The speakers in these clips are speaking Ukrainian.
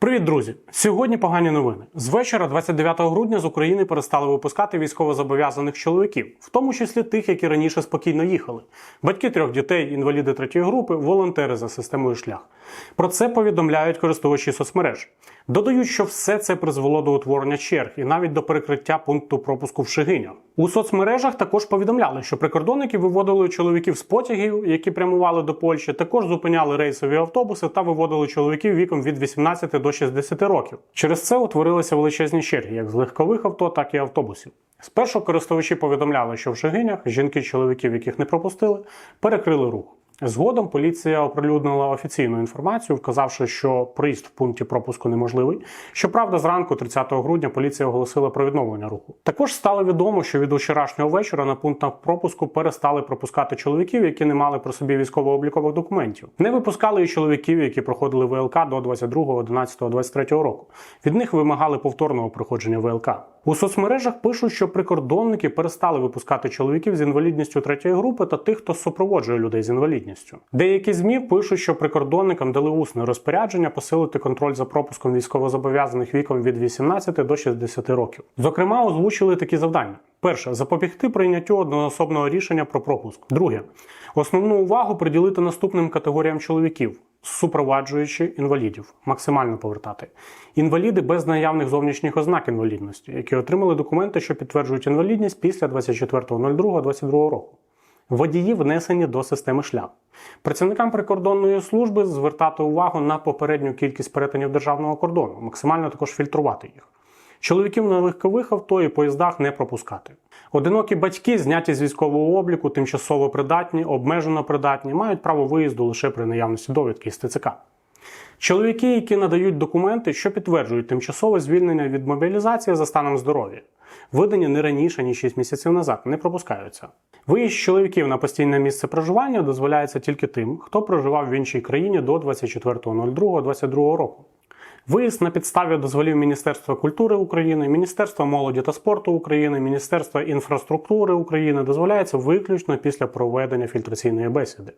Привіт, друзі! Сьогодні погані новини. З вечора, 29 грудня, з України перестали випускати військовозобов'язаних чоловіків, в тому числі тих, які раніше спокійно їхали. Батьки трьох дітей, інваліди третьої групи, волонтери за системою шлях. Про це повідомляють користувачі соцмереж. Додають, що все це призвело до утворення черг і навіть до перекриття пункту пропуску в Шигинях. У соцмережах також повідомляли, що прикордонники виводили чоловіків з потягів, які прямували до Польщі, також зупиняли рейсові автобуси та виводили чоловіків віком від 18 до 60 років. Через це утворилися величезні черги, як з легкових авто, так і автобусів. Спершу користувачі повідомляли, що в Шигинях жінки чоловіків, яких не пропустили, перекрили рух. Згодом поліція оприлюднила офіційну інформацію, вказавши, що проїзд в пункті пропуску неможливий. Щоправда, зранку, 30 грудня, поліція оголосила про відновлення руху. Також стало відомо, що від вчорашнього вечора на пунктах пропуску перестали пропускати чоловіків, які не мали при собі військово-облікових документів. Не випускали і чоловіків, які проходили ВЛК до 22, 11, 23 року. Від них вимагали повторного проходження ВЛК. У соцмережах пишуть, що прикордонники перестали випускати чоловіків з інвалідністю третьої групи та тих, хто супроводжує людей з інвалідністю. Деякі змі пишуть, що прикордонникам дали усне розпорядження посилити контроль за пропуском військовозобов'язаних віком від 18 до 60 років. Зокрема, озвучили такі завдання: перше запобігти прийняттю одноособного рішення про пропуск. Друге основну увагу приділити наступним категоріям чоловіків. Супроваджуючи інвалідів, максимально повертати інваліди без наявних зовнішніх ознак інвалідності, які отримали документи, що підтверджують інвалідність після 24.02.22 року. Водії внесені до системи шлях. Працівникам прикордонної служби звертати увагу на попередню кількість перетинів державного кордону, максимально також фільтрувати їх. Чоловіків на легкових авто і поїздах не пропускати. Одинокі батьки, зняті з військового обліку, тимчасово придатні, обмежено придатні, мають право виїзду лише при наявності довідки з ТЦК. Чоловіки, які надають документи, що підтверджують тимчасове звільнення від мобілізації за станом здоров'я, видані не раніше ніж 6 місяців назад, не пропускаються. Виїзд чоловіків на постійне місце проживання дозволяється тільки тим, хто проживав в іншій країні до 24.02.22 року. Виїзд на підставі дозволів Міністерства культури України, Міністерства молоді та спорту України, Міністерства інфраструктури України дозволяється виключно після проведення фільтраційної бесіди.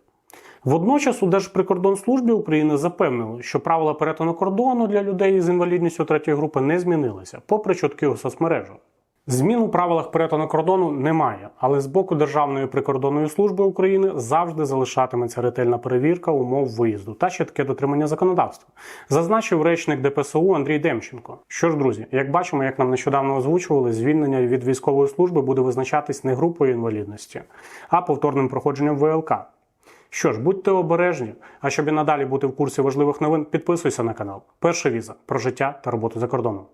Водночас у Держприкордонслужбі України запевнили, що правила перетину кордону для людей з інвалідністю третьої групи не змінилися, попри чутки у соцмережах. Змін у правилах перетину кордону немає, але з боку Державної прикордонної служби України завжди залишатиметься ретельна перевірка умов виїзду та чітке дотримання законодавства, зазначив речник ДПСУ Андрій Демченко. Що ж, друзі, як бачимо, як нам нещодавно озвучували, звільнення від військової служби буде визначатись не групою інвалідності, а повторним проходженням ВЛК. Що ж, будьте обережні. А щоб і надалі бути в курсі важливих новин, підписуйся на канал. Перша віза про життя та роботу за кордоном.